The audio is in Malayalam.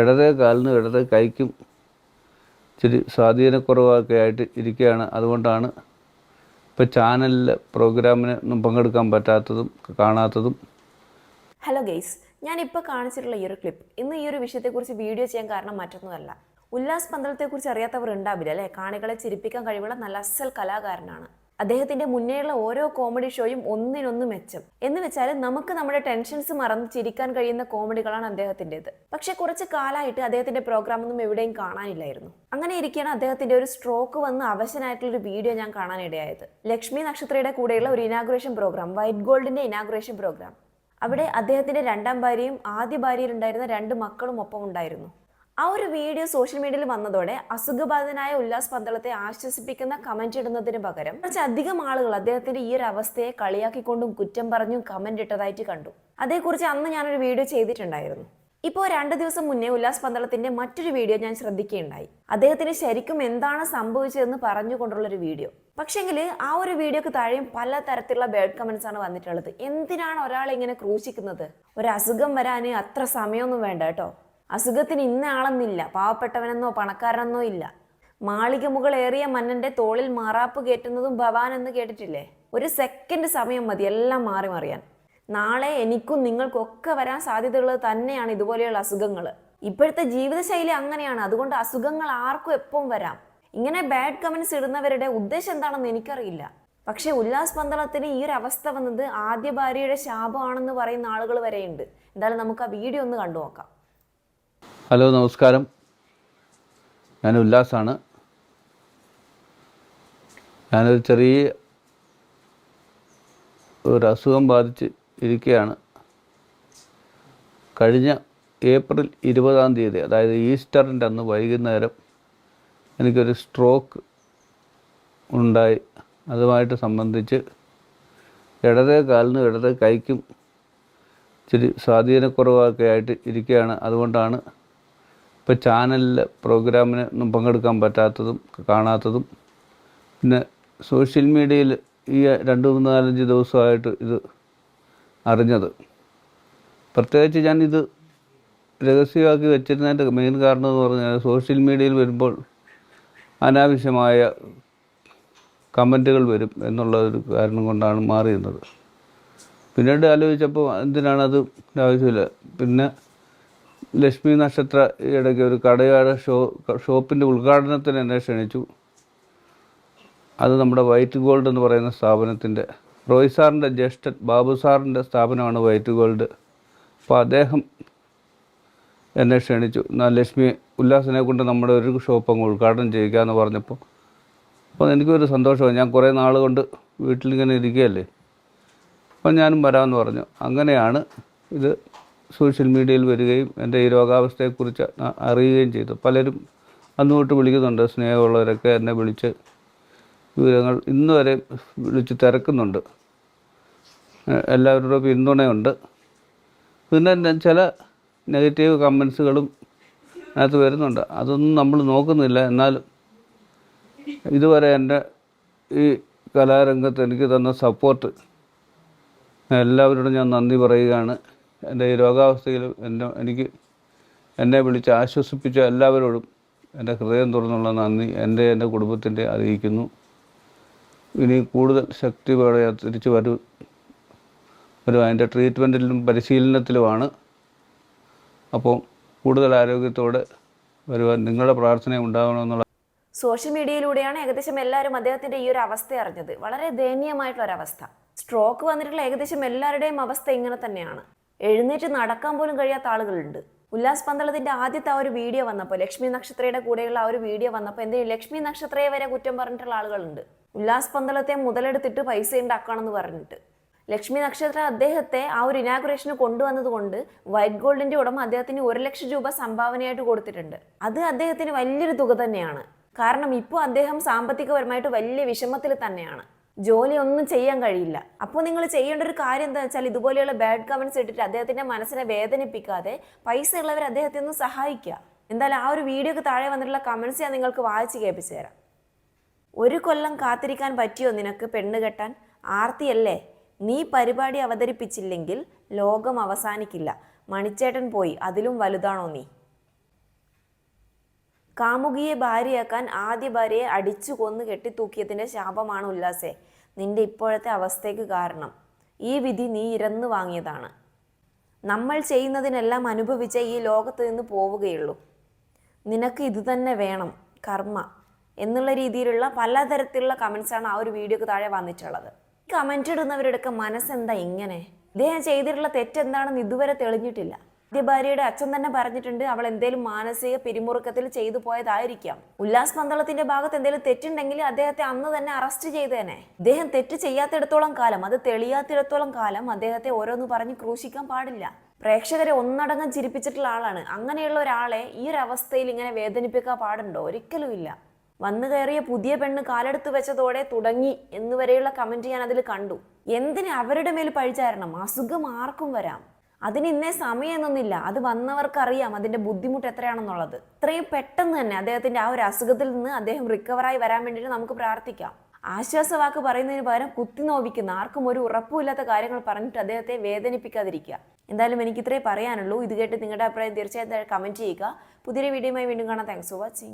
ഇടതേ കാലിനും ഇടത് കൈക്കും ഇച്ചിരി സ്വാധീനക്കുറവൊക്കെ ആയിട്ട് ഇരിക്കുകയാണ്. അതുകൊണ്ടാണ് ഇപ്പോൾ ചാനലിൽ പ്രോഗ്രാമിന് ഒന്നും പങ്കെടുക്കാൻ പറ്റാത്തതും കാണാത്തതും. ഹലോ ഗെയ്സ് ഞാൻ ഇപ്പോൾ കാണിച്ചിട്ടുള്ള ഈ ഒരു ക്ലിപ്പ്. ഇന്ന് ഈ ഒരു വിഷയത്തെക്കുറിച്ച് വീഡിയോ ചെയ്യാൻ കാരണം മറ്റൊന്നുമല്ല. ഉല്ലാസ് പന്തളത്തെക്കുറിച്ച് അറിയാത്തവർ ഉണ്ടാവില്ല അല്ലേ? കാണികളെ ചിരിപ്പിക്കാൻ കഴിവുള്ള നല്ല അസൽ കലാകാരനാണ്. അദ്ദേഹത്തിന്റെ മുന്നേയുള്ള ഓരോ കോമഡി ഷോയും ഒന്നിനൊന്ന് മെച്ചം. എന്ന് വെച്ചാൽ നമുക്ക് നമ്മുടെ ടെൻഷൻസ് മറന്ന് ചിരിക്കാൻ കഴിയുന്ന കോമഡികളാണ് അദ്ദേഹത്തിന്റെത് പക്ഷെ കുറച്ച് കാലമായിട്ട് അദ്ദേഹത്തിന്റെ പ്രോഗ്രാം ഒന്നും എവിടെയും കാണാനില്ലായിരുന്നു. അങ്ങനെ ഇരിക്കുകയാണ് അദ്ദേഹത്തിന്റെ ഒരു സ്ട്രോക്ക് വന്ന് അവശനായിട്ടുള്ള ഒരു വീഡിയോ ഞാൻ കാണാനിടയായത്. ലക്ഷ്മി നക്ഷത്രയുടെ കൂടെയുള്ള ഒരു ഇനാഗുറേഷൻ പ്രോഗ്രാം വൈറ്റ് ഗോൾഡിന്റെ ഇനാഗുറേഷൻ പ്രോഗ്രാം അവിടെ അദ്ദേഹത്തിന്റെ രണ്ടാം ഭാര്യയും ആദ്യ ഭാര്യയിലുണ്ടായിരുന്ന രണ്ട് മക്കളും ഒപ്പം ഉണ്ടായിരുന്നു ആ ഒരു വീഡിയോ സോഷ്യൽ മീഡിയയിൽ വന്നതോടെ അസുഖബാധിതനായ ഉല്ലാസ് പന്തളത്തെ ആശ്വസിപ്പിക്കുന്ന കമന്റ് ഇടുന്നതിന് പകരം കുറച്ച് അധികം ആളുകൾ അദ്ദേഹത്തിന്റെ ഈ ഒരു അവസ്ഥയെ കളിയാക്കിക്കൊണ്ടും കുറ്റം പറഞ്ഞും കമന്റ് ഇട്ടതായിട്ട് കണ്ടു. അതേക്കുറിച്ച് അന്ന് ഞാനൊരു വീഡിയോ ചെയ്തിട്ടുണ്ടായിരുന്നു. ഇപ്പോൾ രണ്ട് ദിവസം മുന്നേ ഉല്ലാസ് പന്തളത്തിന്റെ മറ്റൊരു വീഡിയോ ഞാൻ ശ്രദ്ധിക്കുകയുണ്ടായി. അദ്ദേഹത്തിന് ശരിക്കും എന്താണ് സംഭവിച്ചതെന്ന് പറഞ്ഞുകൊണ്ടുള്ള ഒരു വീഡിയോ. പക്ഷേങ്കിൽ ആ ഒരു വീഡിയോക്ക് താഴെയും പല തരത്തിലുള്ള ബേഡ് കമന്റ്സ് ആണ് വന്നിട്ടുള്ളത്. എന്തിനാണ് ഒരാളെ ഇങ്ങനെ ക്രൂശിക്കുന്നത്? ഒരു അസുഖം വരാൻ അത്ര സമയമൊന്നും വേണ്ട കേട്ടോ. അസുഖത്തിന് ഇന്ന ആളെന്നില്ല പാവപ്പെട്ടവനെന്നോ പണക്കാരനെന്നോ ഇല്ല. മാളിക മുകളേറിയ മന്നന്റെ തോളിൽ മാറാപ്പ് കയറ്റുന്നതും ഭവാൻ എന്ന് കേട്ടിട്ടില്ലേ? ഒരു സെക്കൻഡ് സമയം മതി എല്ലാം മാറി മറിയാൻ. നാളെ എനിക്കും നിങ്ങൾക്കൊക്കെ വരാൻ സാധ്യതയുള്ളത് തന്നെയാണ് ഇതുപോലെയുള്ള അസുഖങ്ങൾ ഇപ്പോഴത്തെ ജീവിതശൈലി അങ്ങനെയാണ് അതുകൊണ്ട് അസുഖങ്ങൾ ആർക്കും എപ്പം വരാം? ഇങ്ങനെ ബാഡ് കമന്റ്സ് ഇടുന്നവരുടെ ഉദ്ദേശം എന്താണെന്ന് എനിക്കറിയില്ല. പക്ഷേ ഉല്ലാസ് പന്തളത്തിന് ഈ ഒരു അവസ്ഥ വന്നത് ആദ്യ ഭാര്യയുടെ ശാപമാണെന്ന് പറയുന്ന ആളുകൾ വരെയുണ്ട്. എന്തായാലും നമുക്ക് ആ വീഡിയോ ഒന്ന് കണ്ടു നോക്കാം ഹലോ നമസ്കാരം. ഞാൻ ഉല്ലാസാണ്. ഞാനൊരു ചെറിയ ഒരു അസുഖം ബാധിച്ച് ഇരിക്കുകയാണ്. കഴിഞ്ഞ ഏപ്രിൽ ഇരുപതാം തീയതി അതായത് ഈസ്റ്ററിന്റെ അന്ന് വൈകുന്നേരം എനിക്കൊരു സ്ട്രോക്ക് ഉണ്ടായി. അതുമായിട്ട് സംബന്ധിച്ച് ഇടതേ കാലിനും ഇടതേ കൈക്കും ഇച്ചിരി സ്വാധീനക്കുറവൊക്കെ ആയിട്ട് ഇരിക്കുകയാണ്. അതുകൊണ്ടാണ് ഇപ്പോൾ ചാനലിൽ പ്രോഗ്രാമിന് ഒന്നും പങ്കെടുക്കാൻ പറ്റാത്തതും കാണാത്തതും പിന്നെ സോഷ്യൽ മീഡിയയിൽ ഈ രണ്ട് മൂന്ന് നാലഞ്ച് ദിവസമായിട്ട് ഇത് അറിഞ്ഞത്. പ്രത്യേകിച്ച് ഞാൻ ഇത് രഹസ്യമാക്കി വെച്ചിരുന്നതിന്റെ മെയിൻ കാരണം എന്ന് പറഞ്ഞാൽ സോഷ്യൽ മീഡിയയിൽ വരുമ്പോൾ അനാവശ്യമായ കമന്റുകൾ വരും എന്നുള്ള ഒരു കാരണം കൊണ്ടാണ് മാറിയിരുന്നത്. പിന്നീട് ആലോചിച്ചപ്പോൾ എന്തിനാണത് ആവശ്യമില്ല? പിന്നെ ലക്ഷ്മി നക്ഷത്ര ഇടയ്ക്ക് ഒരു കടയുടെ ഷോ ഷോപ്പിന്റെ ഉദ്ഘാടനത്തിന് എന്നെ ക്ഷണിച്ചു. അത് നമ്മുടെ വൈറ്റ് ഗോൾഡ് എന്ന് പറയുന്ന സ്ഥാപനത്തിന്റെ റോയ് സാറിന്റെ ജ്യേഷ്ഠൻ ബാബു സാറിന്റെ സ്ഥാപനമാണ് വൈറ്റ് ഗോൾഡ്. അപ്പോൾ അദ്ദേഹം എന്നെ ക്ഷണിച്ചു. എന്നാൽ ലക്ഷ്മി ഉല്ലാസിനെ കൊണ്ട് നമ്മുടെ ഒരു ഷോപ്പ് അങ്ങ് ഉദ്ഘാടനം ചെയ്യുക എന്ന് പറഞ്ഞപ്പോൾ അപ്പോൾ എനിക്കൊരു സന്തോഷമാണ് ഞാൻ കുറേ നാൾ കൊണ്ട് വീട്ടിലിങ്ങനെ ഇരിക്കുകയല്ലേ? അപ്പം ഞാനും വരാമെന്ന് പറഞ്ഞു. അങ്ങനെയാണ് ഇത് സോഷ്യൽ മീഡിയയിൽ വരികയും എന്റെ ഈ രോഗാവസ്ഥയെക്കുറിച്ച് അറിയുകയും ചെയ്തു. പലരും അന്ന് തൊട്ട് വിളിക്കുന്നുണ്ട് സ്നേഹമുള്ളവരൊക്കെ എന്നെ വിളിച്ച് വിവരങ്ങൾ ഇന്ന് വരെ വിളിച്ച് തിരക്കുന്നുണ്ട്. എല്ലാവരുടെ പിന്തുണയുണ്ട്. പിന്നെ ചില നെഗറ്റീവ് കമൻസുകളും അതിനകത്ത് വരുന്നുണ്ട്. അതൊന്നും നമ്മൾ നോക്കുന്നില്ല. എന്നാലും ഇതുവരെ എന്റെ ഈ കലാരംഗത്ത് എനിക്ക് തന്ന സപ്പോർട്ട് എല്ലാവരോടും ഞാൻ നന്ദി പറയുകയാണ്. എന്റെ ഈ രോഗാവസ്ഥയിൽ എന്നെ എനിക്ക് എന്നെ വിളിച്ച് ആശ്വസിപ്പിച്ച എല്ലാവരോടും എന്റെ ഹൃദയം തുറന്നുള്ള നന്ദി. എന്റെ എന്റെ കുടുംബത്തിന്റെ അറിയിക്കുന്നു. ഇനി കൂടുതൽ ശക്തി തിരിച്ചു വരും. വരും അതിന്റെ ട്രീറ്റ്മെന്റിലും പരിശീലനത്തിലുമാണ്. അപ്പോൾ കൂടുതൽ ആരോഗ്യത്തോടെ വരുവാൻ നിങ്ങളുടെ പ്രാർത്ഥന ഉണ്ടാകണമെന്നുള്ള സോഷ്യൽ മീഡിയയിലൂടെയാണ് ഏകദേശം എല്ലാവരും അദ്ദേഹത്തിന്റെ ഈ ഒരു അവസ്ഥ അറിഞ്ഞത്. വളരെ ദയനീയമായിട്ടുള്ള ഒരു അവസ്ഥ. സ്ട്രോക്ക് വന്നിട്ടുള്ള ഏകദേശം എല്ലാവരുടെയും അവസ്ഥ ഇങ്ങനെ തന്നെയാണ്. എഴുന്നേറ്റ് നടക്കാൻ പോലും കഴിയാത്ത ആളുകളുണ്ട്. ഉല്ലാസ് പന്തളത്തിന്റെ ആദ്യത്തെ ആ ഒരു വീഡിയോ വന്നപ്പോൾ ലക്ഷ്മി നക്ഷത്രയുടെ കൂടെയുള്ള ആ ഒരു വീഡിയോ വന്നപ്പോൾ എന്തെങ്കിലും ലക്ഷ്മി നക്ഷത്രയെ വരെ കുറ്റം പറഞ്ഞിട്ടുള്ള ആളുകളുണ്ട്. ഉല്ലാസ് പന്തളത്തെ മുതലെടുത്തിട്ട് പൈസ ഉണ്ടാക്കണമെന്ന് പറഞ്ഞിട്ട്. ലക്ഷ്മി നക്ഷത്ര അദ്ദേഹത്തെ ആ ഒരു ഇനാഗുറേഷന് കൊണ്ടുവന്നതുകൊണ്ട് വൈറ്റ് ഗോൾഡിന്റെ ഉടമ അദ്ദേഹത്തിന് ഒരു ലക്ഷം രൂപ സംഭാവനയായിട്ട് കൊടുത്തിട്ടുണ്ട്. അത് അദ്ദേഹത്തിന് വലിയൊരു തുക തന്നെയാണ്. കാരണം ഇപ്പോൾ അദ്ദേഹം സാമ്പത്തികപരമായിട്ട് വലിയ വിഷമത്തിൽ തന്നെയാണ്. ജോലി ഒന്നും ചെയ്യാൻ കഴിയില്ല. അപ്പോൾ നിങ്ങൾ ചെയ്യേണ്ട ഒരു കാര്യം എന്താ വെച്ചാൽ ഇതുപോലെയുള്ള ബാഡ് കമൻസ് ഇട്ടിട്ട് അദ്ദേഹത്തിന്റെ മനസ്സിനെ വേദനിപ്പിക്കാതെ പൈസ ഉള്ളവർ അദ്ദേഹത്തെ ഒന്ന് സഹായിക്കുക. എന്തായാലും ആ ഒരു വീഡിയോക്ക് താഴെ വന്നിട്ടുള്ള കമൻസ് ഞാൻ നിങ്ങൾക്ക് വായിച്ച് കേൾപ്പിച്ചു തരാം. ഒരു കൊല്ലം കാത്തിരിക്കാൻ പറ്റിയോ നിനക്ക് പെണ്ണ് കെട്ടാൻ? ആർത്തിയല്ലേ നീ പരിപാടി അവതരിപ്പിച്ചില്ലെങ്കിൽ ലോകം അവസാനിക്കില്ല. മണിച്ചേട്ടൻ പോയി അതിലും വലുതാണോ നീ? കാമുകിയെ ഭാര്യയാക്കാൻ ആദ്യ ഭാര്യയെ അടിച്ചു കൊന്നു കെട്ടിത്തൂക്കിയതിന്റെ ശാപമാണ് ഉല്ലാസെ. നിന്റെ ഇപ്പോഴത്തെ അവസ്ഥയ്ക്ക് കാരണം. ഈ വിധി നീ ഇരന്നു വാങ്ങിയതാണ്. നമ്മൾ ചെയ്യുന്നതിനെല്ലാം അനുഭവിച്ച ഈ ലോകത്ത് നിന്ന് പോവുകയുള്ളൂ. നിനക്ക് ഇത് തന്നെ വേണം കർമ്മ എന്നുള്ള രീതിയിലുള്ള പലതരത്തിലുള്ള കമൻസാണ് ആ ഒരു വീഡിയോക്ക് താഴെ വന്നിട്ടുള്ളത്. കമന്റ് ഇടുന്നവരുടെയൊക്കെ മനസ്സെന്താ ഇങ്ങനെ? ഇദ്ദേഹം ചെയ്തിട്ടുള്ള തെറ്റെന്താണെന്ന് ഇതുവരെ തെളിഞ്ഞിട്ടില്ല. ആദ്യ ഭാര്യയുടെ അച്ഛൻ തന്നെ പറഞ്ഞിട്ടുണ്ട് അവൾ എന്തേലും മാനസിക പിരിമുറുക്കത്തിൽ ചെയ്തു പോയതായിരിക്കാം. ഉല്ലാസ് പന്തളത്തിന്റെ ഭാഗത്ത് എന്തെങ്കിലും തെറ്റുണ്ടെങ്കിൽ അദ്ദേഹത്തെ അന്ന് തന്നെ അറസ്റ്റ് ചെയ്തേനെ. അദ്ദേഹം തെറ്റ് ചെയ്യാത്തിടത്തോളം കാലം അത് തെളിയാത്തിടത്തോളം കാലം അദ്ദേഹത്തെ ഓരോന്ന് പറഞ്ഞ് ക്രൂശിക്കാൻ പാടില്ല. പ്രേക്ഷകരെ ഒന്നടങ്കം ചിരിപ്പിച്ചിട്ടുള്ള ആളാണ്. അങ്ങനെയുള്ള ഒരാളെ ഈ ഒരു അവസ്ഥയിൽ ഇങ്ങനെ വേദനിപ്പിക്കാൻ പാടുണ്ടോ? ഒരിക്കലും ഇല്ല. വന്നു കയറിയ പുതിയ പെണ്ണ് കാലെടുത്ത് വെച്ചതോടെ തുടങ്ങി എന്നുവരെയുള്ള കമന്റ് ഞാൻ അതിൽ കണ്ടു. എന്തിന് അവരുടെ മേൽ പഴിചാരണം അസുഖം ആർക്കും വരാം. അതിന് ഇന്നേ സമയമൊന്നുമില്ല. അത് വന്നവർക്കറിയാം അതിന്റെ ബുദ്ധിമുട്ട് എത്രയാണെന്നുള്ളത്. ഇത്രയും പെട്ടെന്ന് തന്നെ അദ്ദേഹത്തിന്റെ ആ ഒരു അസുഖത്തിൽ നിന്ന് അദ്ദേഹം റിക്കവറായി വരാൻ വേണ്ടിയിട്ട് നമുക്ക് പ്രാർത്ഥിക്കാം. ആശ്വാസവാക്ക് പറയുന്നതിന് പകരം കുത്തി നോവിക്കുന്ന ആർക്കും ഒരു ഉറപ്പുമില്ലാത്ത കാര്യങ്ങൾ പറഞ്ഞിട്ട് അദ്ദേഹത്തെ വേദനിപ്പിക്കാതിരിക്കുക. എന്തായാലും എനിക്ക് ഇത്രേ പറയാനുള്ളൂ. ഇത് കേട്ട് നിങ്ങളുടെ അഭിപ്രായം തീർച്ചയായും കമന്റ് ചെയ്യുക. പുതിയ വീഡിയോയുമായി വീണ്ടും കാണാം. Thanks for watching